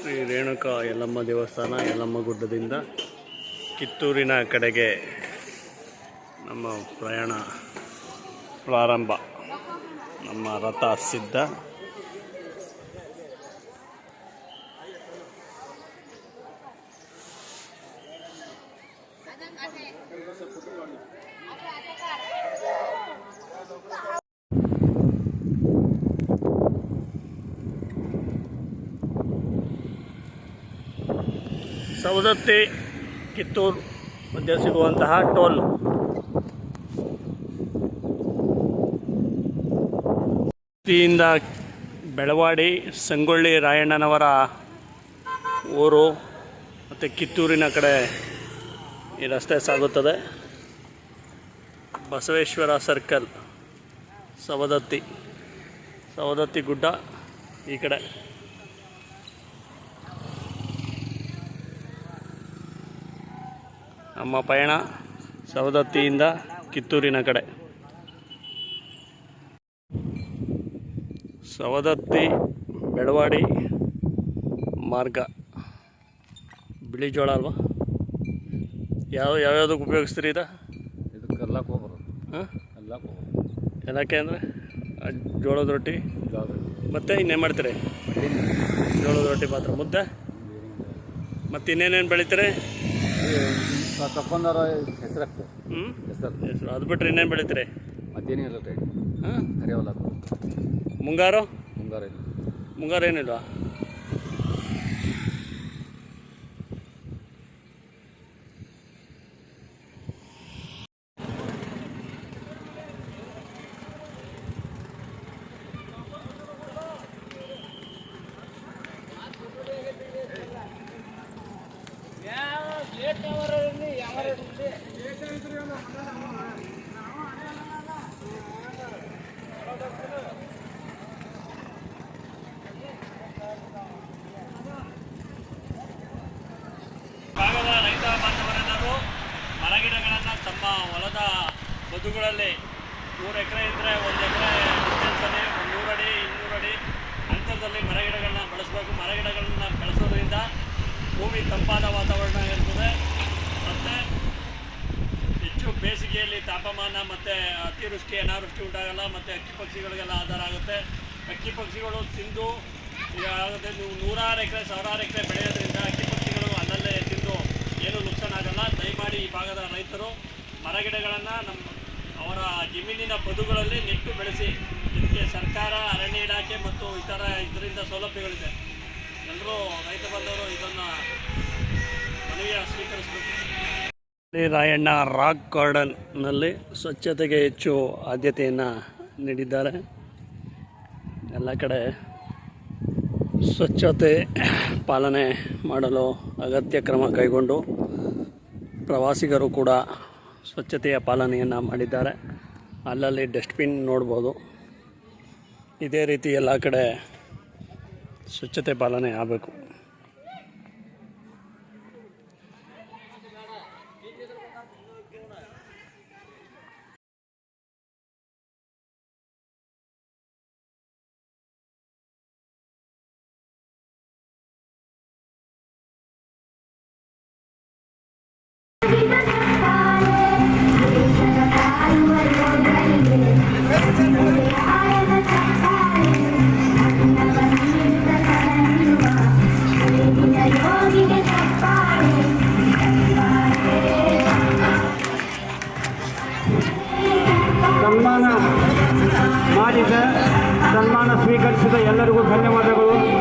ಶ್ರೀ ರೇಣುಕಾ ಯಲ್ಲಮ್ಮ ದೇವಸ್ಥಾನ ಯಲ್ಲಮ್ಮ ಗುಡ್ಡದಿಂದ ಕಿತ್ತೂರಿನ ಕಡೆಗೆ ನಮ್ಮ ಪ್ರಯಾಣ ಪ್ರಾರಂಭ. ನಮ್ಮ ರಥ ಸಿದ್ಧ. ಸವದತ್ತಿ, ಕಿತ್ತೂರು ಮಧ್ಯೆ ಸಿಗುವಂತಹ ಟೋಲ್. ದಿಂದ ಬೆಳವಾಡಿ ಸಂಗೊಳ್ಳಿ ರಾಯಣ್ಣನವರ ಊರು ಮತ್ತು ಕಿತ್ತೂರಿನ ಕಡೆ ಈ ರಸ್ತೆ ಸಾಗುತ್ತದೆ. ಬಸವೇಶ್ವರ ಸರ್ಕಲ್, ಸವದತ್ತಿ ಸವದತ್ತಿ ಗುಡ್ಡ ಈ ಕಡೆ. ನಮ್ಮ ಪಯಣ ಸವದತ್ತಿಯಿಂದ ಕಿತ್ತೂರಿನ ಕಡೆ. ಸವದತ್ತಿ ಬೆಳವಾಡಿ ಮಾರ್ಗ. ಬಿಳಿ ಜೋಳ ಅಲ್ವಾ? ಯಾವ ಯಾವ್ಯಾವ್ದಕ್ಕೆ ಉಪಯೋಗಿಸ್ತೀರಿ ಇದು? ಇದಕ್ಕೆ ಎಲ್ಲಕ್ಕೆ ಹೋಗ್ಬರೋದು. ಹಾಂ? ಎಲ್ಲಕ್ಕೆ ಎಲ್ಲಕ್ಕೆ ಅಂದರೆ? ಜೋಳದ ರೊಟ್ಟಿ? ಮತ್ತು ಇನ್ನೇನು ಮಾಡ್ತೀರಿ? ಜೋಳದ ರೊಟ್ಟಿ ಮಾತ್ರ. ಮುದ್ದೆ ಮತ್ತು ಇನ್ನೇನೇನು ಬೆಳಿತೀರಿ? ತಕೊಂಡಾರ ಹೆಸರು ಹ್ಞೂ ಹೆಸರು ಹೆಸರು. ಅದು ಬಿಟ್ಟರೆ ಇನ್ನೇನು ಬೆಳಿತೀರಿ? ಮತ್ತೇನಿಲ್ಲ ರೀ ಹಾಂ? ಕರಿಯವಲ್ಲ ಮುಂಗಾರು? ಮುಂಗಾರು ಇಲ್ಲ. ಮುಂಗಾರು ಏನಿಲ್ವಾ? ಭಾಗದ ರೈತ ಬಾಂಧವರೆಲ್ಲರೂ ಮರಗಿಡಗಳನ್ನು ತಮ್ಮ ಹೊಲದ ಬದುಗಳಲ್ಲಿ ಮೂರು ಎಕರೆ ಇದ್ರೆ ಒಂದು ಎಕರೆ ಬೇಸಿಗೆಯಲ್ಲಿ ತಾಪಮಾನ ಮತ್ತು ಅತಿವೃಷ್ಟಿ ಅನಾವೃಷ್ಟಿ ಉಂಟಾಗಲ್ಲ, ಮತ್ತು ಅಕ್ಕಿ ಪಕ್ಷಿಗಳಿಗೆಲ್ಲ ಆಧಾರ ಆಗುತ್ತೆ. ಅಕ್ಕಿ ಪಕ್ಷಿಗಳು ತಿಂದು ಆಗುತ್ತೆ ನೀವು ನೂರಾರು ಎಕರೆ, ಸಾವಿರಾರು ಎಕರೆ ಬೆಳೆಯೋದ್ರಿಂದ ಅಕ್ಕಿ ಪಕ್ಷಿಗಳು ಅಲ್ಲಲ್ಲೇ ತಿಂದು ಏನೂ ನುಕ್ಸಾನ ಆಗಲ್ಲ. ದಯಮಾಡಿ ಈ ಭಾಗದ ರೈತರು ಮರಗಿಡಗಳನ್ನು ನಮ್ಮ, ಅವರ ಜಮೀನಿನ ಬದುಗಳಲ್ಲಿ ನೆಟ್ಟು ಬೆಳೆಸಿ. ಇದಕ್ಕೆ ಸರ್ಕಾರ, ಅರಣ್ಯ ಇಲಾಖೆ ಮತ್ತು ಇತರ ಇದರಿಂದ ಸೌಲಭ್ಯಗಳಿದೆ. ಎಲ್ಲರೂ ರೈತ ಬಂದವರು ಇದನ್ನು ಮನವಿಯ ಸ್ವೀಕರಿಸಬೇಕು. ರಾಯಣ್ಣ ರಾಕ್ ಗಾರ್ಡನ್ನಲ್ಲಿ ಸ್ವಚ್ಛತೆಗೆ ಹೆಚ್ಚು ಆದ್ಯತೆಯನ್ನು ನೀಡಿದ್ದಾರೆ. ಎಲ್ಲ ಕಡೆ ಸ್ವಚ್ಛತೆ ಪಾಲನೆ ಮಾಡಲು ಅಗತ್ಯ ಕ್ರಮ ಕೈಗೊಂಡು ಪ್ರವಾಸಿಗರು ಕೂಡ ಸ್ವಚ್ಛತೆಯ ಪಾಲನೆಯನ್ನು ಮಾಡಿದ್ದಾರೆ. ಅಲ್ಲಲ್ಲಿ ಡಸ್ಟ್ಬಿನ್ ನೋಡ್ಬೋದು. ಇದೇ ರೀತಿ ಎಲ್ಲ ಕಡೆ ಸ್ವಚ್ಛತೆ ಪಾಲನೆ ಆಗಬೇಕು. Chúng tôi. ಸನ್ಮಾನ ಸ್ವೀಕರಿಸಿದ ಎಲ್ಲರಿಗೂ ಧನ್ಯವಾದಗಳು.